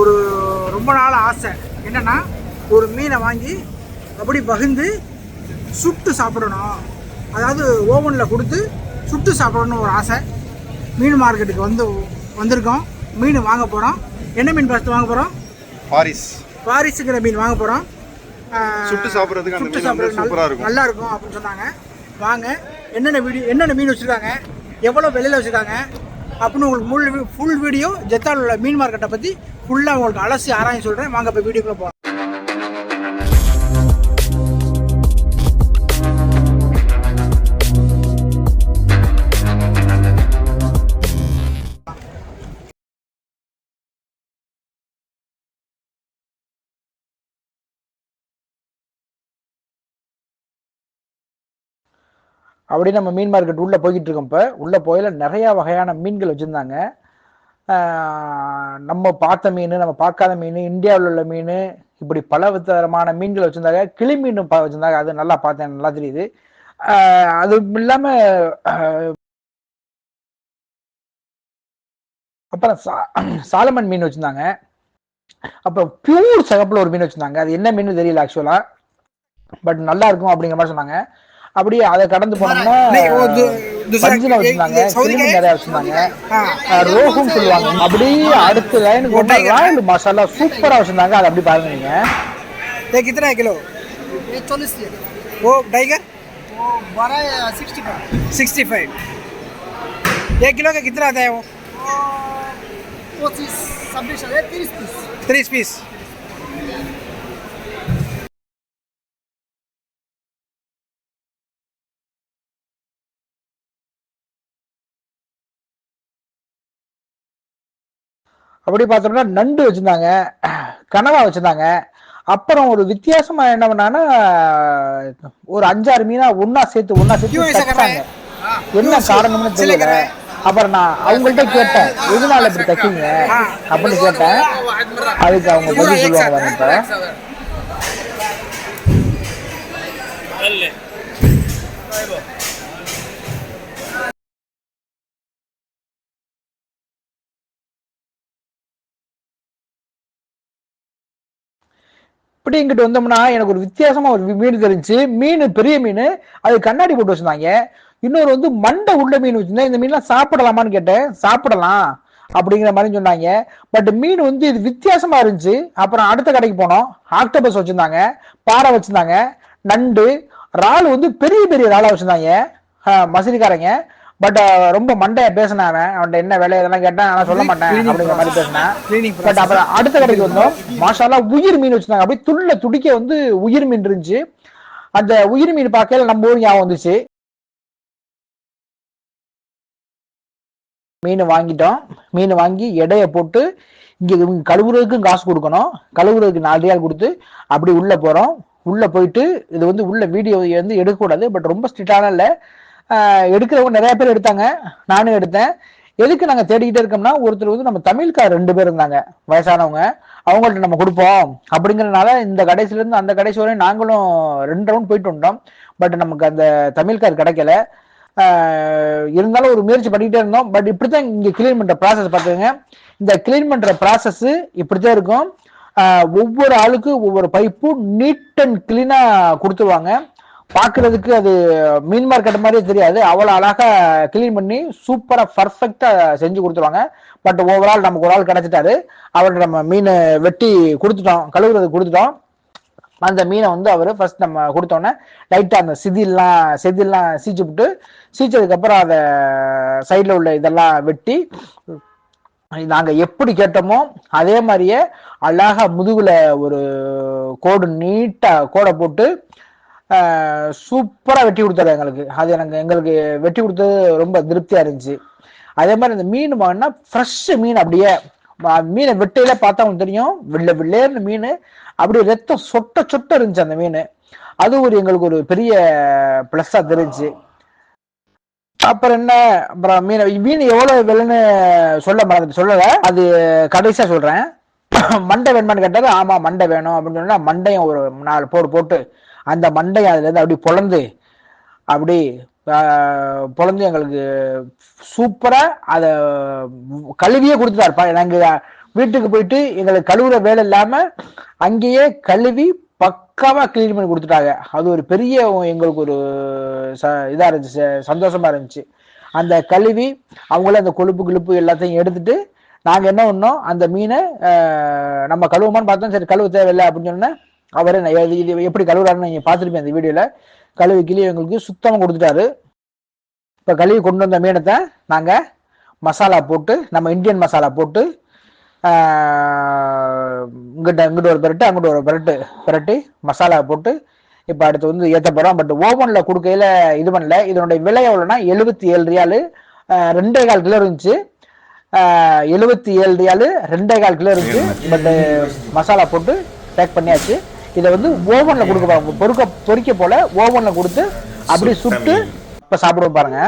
ஒரு ரொம்ப நாள் ஆசை. என்னன்னா ஒரு மீனை வாங்கி அப்படி பகிர்ந்து சுட்டு சாப்பிடணும். அதாவது ஓவனில் கொடுத்து சுட்டு சாப்பிடணும்னு ஒரு ஆசை. மீன் மார்க்கெட்டுக்கு வந்து வந்திருக்கோம். மீன் வாங்க போகிறோம் என்ன மீன் ஃபஸ்ட்டு வாங்க போகிறோம் பாரிஸ். பாரிஸுங்கிற மீன் வாங்க போகிறோம் சுட்டு சாப்பிட்றதுக்கு சுட்டு சாப்பிட்றது சூப்பரா இருக்கும். நல்லா இருக்கும் அப்படின்னு சொன்னாங்க. வாங்க என்னென்ன வீடியோ என்னென்ன மீன் வச்சுருக்காங்க? எவ்வளோ விலையில் வச்சுருக்காங்க? அப்படின்னு உங்களுக்கு முழு ஃபுல் வீடியோ ஜெத்தால் உள்ள மீன் மார்க்கெட்டை பற்றி ஃபுல்லாக உங்களுக்கு அலசி ஆராய்ச்சி சொல்கிறேன் வாங்க இப்போ வீடியோக்குள்ளே போகலாம் அப்படியே நம்ம மீன் மார்க்கெட் உள்ளே போய்கிட்டு இருக்கோம் இப்போ உள்ளே போயில நிறையா வகையான மீன்கள் வச்சுருந்தாங்க. நம்ம பார்த்த மீன் நம்ம பார்க்காத மீன் இந்தியாவில் உள்ள மீன் இப்படி பல விதமான மீன்கள் வச்சுருந்தாங்க. கிளி மீன் பா வச்சுருந்தாங்க. அது நல்லா பார்த்தேன் நல்லா தெரியுது. அது இல்லாமல் அப்புறம் சா சாலமன் மீன் வச்சுருந்தாங்க. அப்புறம் பியூர் சிகப்பில் ஒரு மீன் வச்சுருந்தாங்க. அது என்ன மீன் தெரியல ஆக்சுவலாக பட் நல்லா இருக்கும் அப்படிங்கிற மாதிரி சொன்னாங்க. அப்படியே அதை கடந்து போனோம்னா பஞ்சில வச்சிருந்தாங்க கிளிமீன் நிறைய வச்சிருந்தாங்க அஹ் ரோகும் சொல்லுவாங்க அப்படியே அடுத்த லைனுக்கு போனா ராயல் மசாலா சூப்பரா வச்சிருந்தாங்க அதை அப்படி பாருங்க நீங்க ये कितना है किलो ये चालीस है वो टाइगर वो बारह सिक्सटी फाइव सिक्सटी फाइव एक किलो का कितना आता है वो पच्चीस छब्बीस है तीस पीस அப்படி பார்த்தோம்னா நண்டு வச்சிருந்தாங்க கனவா வச்சிருந்தாங்க. அப்புறம் ஒரு வித்தியாசமா என்ன பண்ணாங்கன்னா ஒரு அஞ்சாறு மீனா ஒண்ணா சேர்த்து ஒண்ணா சேர்த்து தச்சாங்க என்ன காரணம்னு தெரியல. அப்புறம் நான் அவங்கள்ட்ட கேட்டேன் எதனால இப்படி தைக்கீங்க அப்படின்னு கேட்டேன். அதுக்கு அவங்க பதில் சொல்லுவாங்க பாருங்க இப்ப. இப்படி இங்கிட்டு வந்தோம்னா எனக்கு ஒரு வித்தியாசமா ஒரு மீன் தெரிஞ்சு மீன் பெரிய மீன் அது கண்ணாடி போட்டு வச்சிருந்தாங்க. இன்னொரு வந்து மண்டை உள்ள மீன் வச்சிருந்தேன். இந்த மீன்லாம் சாப்பிடலாமான்னு கேட்டேன். சாப்பிடலாம் அப்படிங்கிற மாதிரி சொன்னாங்க. பட் மீன் வந்து இது வித்தியாசமா இருந்துச்சு. அப்புறம் அடுத்த கடைக்கு போனோம். ஆக்டோபஸ் வச்சிருந்தாங்க. பாறை வச்சிருந்தாங்க. நண்டு இறால் வந்து பெரிய பெரிய இறாலாக வச்சிருந்தாங்க. மசிலிக்காரங்க. பட் ரொம்ப மண்டைய பேசினேன் அவன். என்ன வேலை இதெல்லாம் கேட்டேன் ஆனா சொல்ல மாட்டேன் அப்படிங்கிற மாதிரி பேசினேன் பட் அப்புறம் அடுத்த கடைக்கு வந்தோம். மாஷாலா உயிர் மீன் வச்சிருந்தாங்க. அப்படியே துள்ள துடிக்க வந்து உயிர் மீன் இருந்துச்சு. அந்த உயிர் மீன் பார்க்கல நம்ம ஊர் ஞாபகம் வந்துச்சு. மீன் வாங்கிட்டோம். மீன் வாங்கி எடைய போட்டு இங்க இவங்க கழுவுறதுக்கும் காசு கொடுக்கணும். கழுவுறதுக்கு நாலு ரியால் கொடுத்து அப்படி உள்ள போறோம். உள்ள போயிட்டு இது வந்து உள்ள வீடியோ வந்து எடுக்கக்கூடாது. பட் ரொம்ப ஸ்ட்ரிக்டான இல்லை. எடுக்கிறவங்க நிறைய பேர் எடுத்தாங்க. நானும் எடுத்தேன். எதுக்கு நாங்க தேடிக்கிட்டே இருக்கோம்னா ஒருத்தர் வந்து நம்ம தமிழ்கார் ரெண்டு பேர் இருந்தாங்க வயசானவங்க. அவங்கள்ட்ட நம்ம கொடுப்போம். அப்படிங்கறதுனால இந்த கடைசில இருந்து அந்த கடைசி வரையும் நாங்களும் ரெண்டு ரவுண்ட் போயிட்டு வந்தோம். பட் நமக்கு அந்த தமிழ்கார் கிடைக்கல. இருந்தாலும் ஒரு முயற்சி பண்ணிக்கிட்டே இருந்தோம். பட் இப்படித்தான் இங்க கிளீன் பண்ற ப்ராசஸ் பார்த்துங்க இந்த கிளீன் பண்ற ப்ராசஸ் இப்படித்தான் இருக்கும். ஒவ்வொரு ஆளுக்கு ஒவ்வொரு பைப்பும் நீட் அண்ட் கிளீனா கொடுத்துருவாங்க. பாக்குறதுக்கு அது மீன் மார்க்கெட் மாதிரியே தெரியாது. அவ்வளவு அழகா கிளீன் பண்ணி சூப்பரா பர்ஃபெக்டா செஞ்சு கொடுத்துருவாங்க. பட் ஓவரால் நமக்கு ஒரு ஆள் கிடைச்சிட்டாரு. அவர்கிட்ட நம்ம மீன் வெட்டி கொடுத்துட்டோம் கழுவுறது கொடுத்துட்டோம். அந்த மீனை வந்து அவர் ஃபர்ஸ்ட் நம்ம கொடுத்தோன்னே லைட்டாக அந்த சிதிலாம் செதில்லாம் சீச்சு விட்டு சீச்சதுக்கப்புறம் அதை சைடில் உள்ள இதெல்லாம் வெட்டி நாங்கள் எப்படி கேட்டோமோ அதே மாதிரியே அழகா முதுகில் ஒரு கோடு நீட்டாக கோடை போட்டு சூப்பராக வெட்டி கொடுத்தாரு எங்களுக்கு. அது எனக்கு எங்களுக்கு வெட்டி கொடுத்தது ரொம்ப திருப்தியாக இருந்துச்சு. அதே மாதிரி இந்த மீன் வாங்கினா ஃப்ரெஷ் மீன் அப்படியே மீனை வெட்டையில பார்த்தா உங்களுக்கு தெரியும். வெள்ளை வெள்ளேர்னு மீன் அப்படியே ரத்தம் சொட்ட சொட்ட இருந்துச்சு அந்த மீன். அது ஒரு எங்களுக்கு ஒரு பெரிய ப்ளஸ்ஸாக தெரிஞ்சு அப்புறம் என்ன அப்புறம் மீன் மீன் எவ்வளவு விலைன்னு சொல்ல மறந்துட்டு சொல்லல. அது கடைசியா சொல்றேன். மண்டை வேணுமான்னு கேட்டாரு. ஆமா மண்டை வேணும் அப்படின்னு சொன்னா மண்டையும் ஒரு நாலு போடு போட்டு அந்த மண்டை அதுலேருந்து அப்படி பொழந்து அப்படி பொழந்து எங்களுக்கு சூப்பராக அதை கழுவியே கொடுத்துட்டார். நாங்கள் வீட்டுக்கு போயிட்டு எங்களுக்கு கழுவுற வேலை இல்லாமல் அங்கேயே கழுவி பக்காவாக க்ளீன் பண்ணி கொடுத்துட்டாங்க. அது ஒரு பெரிய எங்களுக்கு ஒரு ச- இதாக இருந்துச்சு ச- இருந்துச்சு. அந்த கழுவி அவங்களே அந்த கொழுப்பு கிழுப்பு எல்லாத்தையும் எடுத்துட்டு நாங்கள் என்ன பண்ணோம்? அந்த மீனை நம்ம கழுவுமான்னு பார்த்தோம். சரி கழுவு தேவையில்லை அப்படின்னு சொன்னேன் அவரு இது எப்படி கழுவுறாருன்னு நீங்க பார்த்துருப்பீங்க அந்த வீடியோல. கழுவி கிளி எங்களுக்கு சுத்தமா கொடுத்துட்டாரு. இப்ப கழுவி கொண்டு வந்த மீனத்தை நாங்க மசாலா போட்டு நம்ம இந்தியன் மசாலா போட்டு இங்கிட்ட இங்கிட்ட ஒரு பெரட்டு அங்கிட்ட ஒரு பெரட்டு பெரட்டி மசாலா போட்டு இப்போ அடுத்து வந்து ஏற்ற போகிறோம் பட் ஓவனில் கொடுக்கையில இது பண்ணல. இதனுடைய விலை எவ்வளோனா எழுபத்தி ஏழு ரியாலு ரெண்டே கால் கிலோ இருந்துச்சு. எழுபத்தி ஏழு ரியாலு ரெண்டே கால் கிலோ இருந்துச்சு. பட் மசாலா போட்டு பேக் பண்ணியாச்சு. இதை வந்து ஓவனில் கொடுக்க பொறுக்க பொரிக்க போல ஓவனில் கொடுத்து அப்படியே சுட்டு இப்போ சாப்பிடுவோம் பாருங்க.